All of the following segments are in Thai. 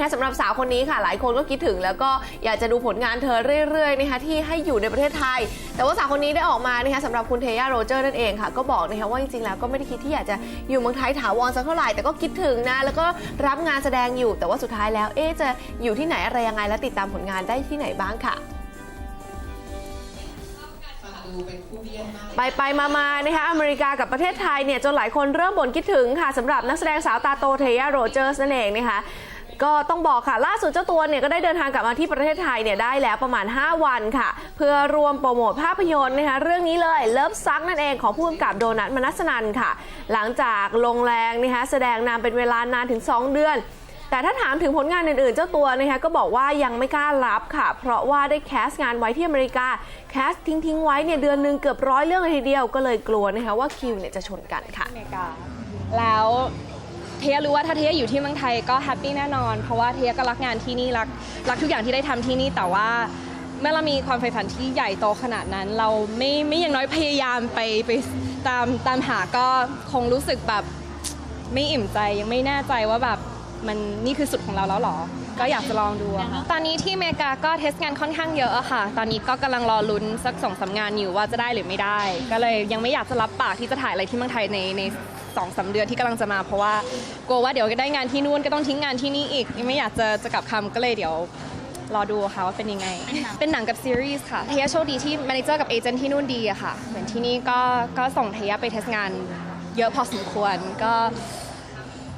นะคะสำหรับสาวคนนี้ค่ะ หลายคนก็คิดถึง แล้วก็อยากจะดูผลงานเธอเรื่อยๆนะคะที่ให้อยู่ในประเทศไทย แต่ว่าสาวคนนี้ได้ออกมานะคะสำหรับคุณเทย่าโรเจอร์นั่นเองค่ะ ก็บอกนะคะว่าจริงๆแล้วก็ไม่ได้คิดที่อยากจะอยู่เมืองไทยถาวรสักเท่าไหร่แต่ก็คิดถึงนะแล้วก็รับงานแสดงอยู่ แต่ว่าสุดท้ายแล้วเอ๊ะจะอยู่ที่ไหนอะไรยังไงและติดตามผลงานได้ที่ไหนบ้างค่ะไปไปมามานะคะอเมริกากับประเทศไทยเนี่ยจนหลายคนเริ่มบ่นคิดถึงค่ะสำหรับนักแสดงสาวตาโตเทย่าโรเจอร์สนั่นเองนะคะ ก็ต้องบอกค่ะ ล่าสุดเจ้าตัวเนี่ยก็ได้เดินทางกลับมาที่ประเทศไทยเนี่ยได้แล้วประมาณ 5 วันค่ะ เพื่อรวมโปรโมทภาพยนตร์นะคะเรื่องนี้เลยเลิฟซักนั่นเองของผู้กำกับโดนัทมนัสนันค่ะ หลังจากลงแรงนะคะแสดงนานเป็นเวลานานถึง 2 เดือนแต่ถ้าถามถึงผลงานอื่นๆ เจ้าตัวนะคะก็บอกว่ายังไม่กล้ารับค่ะ เพราะว่าได้แคสต์งานไว้ที่อเมริกา แคสต์ทิ้งๆไว้เนี่ยเดือนหนึ่งเกือบร้อยเรื่องเลยทีเดียวก็เลยกลัวนะคะว่าคิวเนี่ยจะชนกันค่ะอเมริกา แล้ว เทียรู้ว่าถ้าเทียอยู่ที่เมืองไทยก็แฮปปี้แน่นอน เพราะว่าเทียก็รักงานที่นี่รักรักทุกอย่างที่ได้ทำที่นี่แต่ว่าเมื่อเรามีความใฝ่ฝันที่ใหญ่โตขนาดนั้น เราไม่ไม่อย่างน้อยพยายามไปไปตามตามหาก็คงรู้สึกแบบไม่อิ่มใจยังไม่แน่ใจว่าแบบมันนี่คือสุดของเราแล้วหรอ ก็อยากจะลองดูค่ะตอนนี้ที่อเมริกาก็เทสงานค่อนข้างเยอะค่ะ ตอนนี้ก็กำลังรอลุ้นสักสองสามงานอยู่ว่าจะได้หรือไม่ได้ ก็เลยยังไม่อยากจะรับปากที่จะถ่ายอะไรที่เมืองไทยในใน สองสามเดือนที่กำลังจะมา เพราะว่ากลัวว่าเดี๋ยวได้งานที่นู่นก็ต้องทิ้งงานที่นี่อีกยังไม่อยากจะจะกลับคำก็เลยเดี๋ยวรอดูค่ะว่าเป็นยังไง เป็นหนังกับซีรีส์ค่ะเทียโชคดีที่แมเนเจอร์กับเอเจนต์ที่นู่นดีอะค่ะ เหมือนที่นี่ก็ก็ส่งเทียไปเทสงานเยอะพอสมควรก็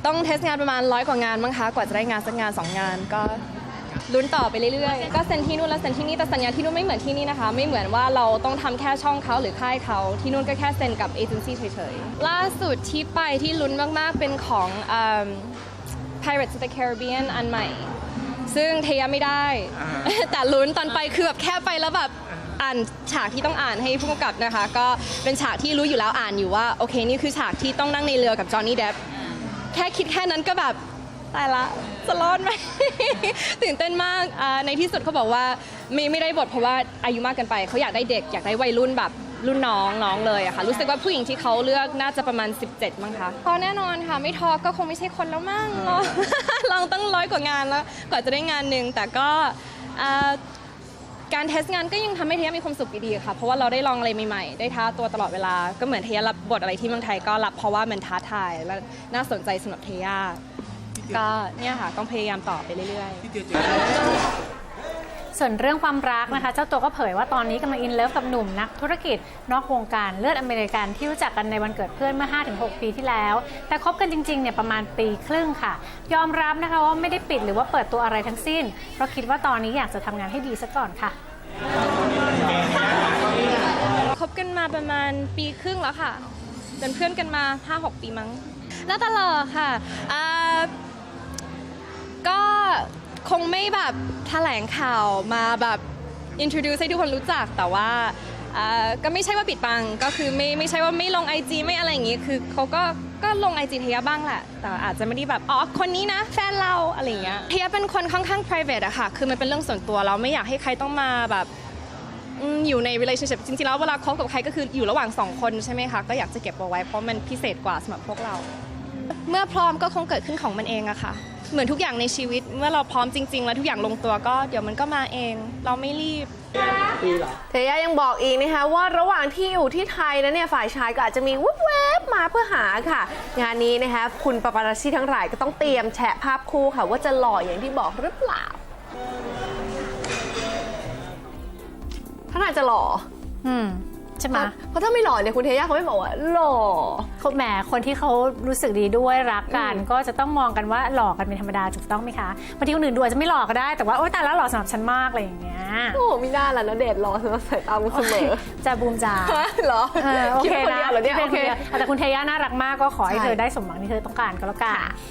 ต้องเทสงานประมาณร้อยกว่างานมั้งคะ กว่าจะได้งานสักงานสองงานก็ ลุ้นต่อไปเรื่อยๆ ก็เซ็นที่นู่นแล้วเซ็นที่นี่แต่สัญญาที่นู่นไม่เหมือนที่นี่นะคะ ไม่เหมือนว่าเราต้องทำแค่ช่องเขาหรือค่ายเขาที่นู่นก็แค่เซ็นกับเอเจนซี่เฉยๆ ล่าสุดที่ไปที่ลุ้นมากๆเป็นของ Pirates of the Caribbean อันใหม่ ซึ่งเทยไม่ได้ แต่ลุ้นตอนไปคือแบบแค่ไปแล้วแบบอ่านฉากที่ต้องอ่านให้ผู้กำกับนะคะ ก็เป็นฉากที่รู้อยู่แล้วอ่านอยู่ว่า โอเค นี่คือฉากที่ต้องนั่งในเรือกับจอห์นนี่เดฟแค่คิดแค่นั้นก็แบบ ตายละจะรอดไหม ตื่นเต้นมากอ่าในที่สุดเขาบอกว่าไม่ไม่ได้บทเพราะว่าอายุมากเกินไป เขาอยากได้เด็กอยากได้วัยรุ่นแบบรุ่นน้องน้องเลยอะค่ะ รู้สึกว่าผู้หญิงที่เขาเลือกน่าจะประมาณ 17 มั้งคะพอแน่นอนค่ะ ไม่ทอก็คงไม่ใช่คนแล้วมั้งลองลองตั้งร้อยกว่างานแล้วกว่าจะได้งานหนึ่งแต่ก็อ่าการเทสงานก็ยังทำให้เทียมีความสุขดีๆค่ะ เพราะว่าเราได้ลองอะไรใหม่ๆ ได้ท้าตัวตลอดเวลา ก็เหมือนเทียรับบทอะไรที่เมืองไทยก็รับเพราะว่ามันท้าทายและน่าสนใจสำหรับเทีย ก็เนี่ยค่ะต้องพยายามต่อไปเรื่อยๆส่วนเรื่องความรักนะคะ เจ้าตัวก็เผยว่าตอนนี้กำลังอินเลิฟกับหนุ่มนักธุรกิจ นอกวงการเลือดอเมริกันที่รู้จักกันในวันเกิดเพื่อนเมื่อ 5-6 ปีที่แล้ว แต่คบกันจริงๆเนี่ยประมาณปีครึ่งค่ะ ยอมรับนะคะว่าไม่ได้ปิดหรือว่าเปิดตัวอะไรทั้งสิ้น เพราะคิดว่าตอนนี้อยากจะทำงานให้ดีซะก่อนค่ะคบกันมาประมาณปีครึ่งแล้วค่ะเป็นเพื่อนกันมา 5-6 ปีมั้งน่าตลอดค่ะอ่าก็ คงไม่แบบแถลงข่าวมาแบบ introduce ให้ทุกคนรู้จักแต่ว่าอ่าก็ไม่ใช่ว่าปิดบังก็คือไม่ไม่ใช่ว่าไม่ลง IG ไม่อะไรอย่างงี้คือเขาก็ก็ลง IG เทียบ้างแหละ แต่อาจจะไม่ได้แบบอ๋อคนนี้นะ แฟนเราอะไรอย่างเงี้ยเทียเป็นคนค่อนข้าง private อะค่ะ คือมันเป็นเรื่องส่วนตัวเราไม่อยากให้ใครต้องมาแบบอืมอยู่ใน relationship จริงๆแล้วเวลาคบกับใครก็คืออยู่ระหว่างสองคนใช่ไหมคะก็อยากจะเก็บเอาไว้เพราะมันพิเศษกว่าสำหรับพวกเรา เมื่อพร้อมก็คงเกิดขึ้นของมันเองอะค่ะ เหมือนทุกอย่างในชีวิต เมื่อเราพร้อมจริง ๆ แล้วทุกอย่างลงตัวก็เดี๋ยวมันก็มาเอง เราไม่รีบ เทย่ายังบอกอีกนะคะว่าระหว่างที่อยู่ที่ไทยนะเนี่ยฝ่ายชายก็อาจจะมีแวบๆมาเพื่อหาค่ะ งานนี้นะคะคุณปาปารัสซี่ทั้งหลายก็ต้องเตรียมแฉะภาพคู่ค่ะ ว่าจะหล่ออย่างที่บอกหรือเปล่าถ้าน่าจะหล่ออืม ใช่ไหมเพราะถ้าไม่หล่อเนี่ยคุณเทย่าเขาไม่บอกว่าหล่อเขาแหมคนที่เขารู้สึกดีด้วยรักกัน ก็จะต้องมองกันว่าหลอกกันเป็นธรรมดาถูกต้องไหมคะบางทีคนอื่นดูอาจจะไม่หลอกก็ได้แต่ว่าโอ๊ยแต่แล้วหล่อสำหรับฉันมากอะไรอย่างเงี้ยโอ้มีหน้าแล้วนะเดชน์หล่อสำหรับสายตามุกเสมอจะบูมจ่าเหรอเออโอเคดว่านะนดียวเหรอเนี่ยที่โอเป็นเคคนเดียวแต่คุณเทย่าน่ารักมากก็ขอให้ใช่เธอได้สมหวังที่เธอต้องการก็แล้วกันค่ะ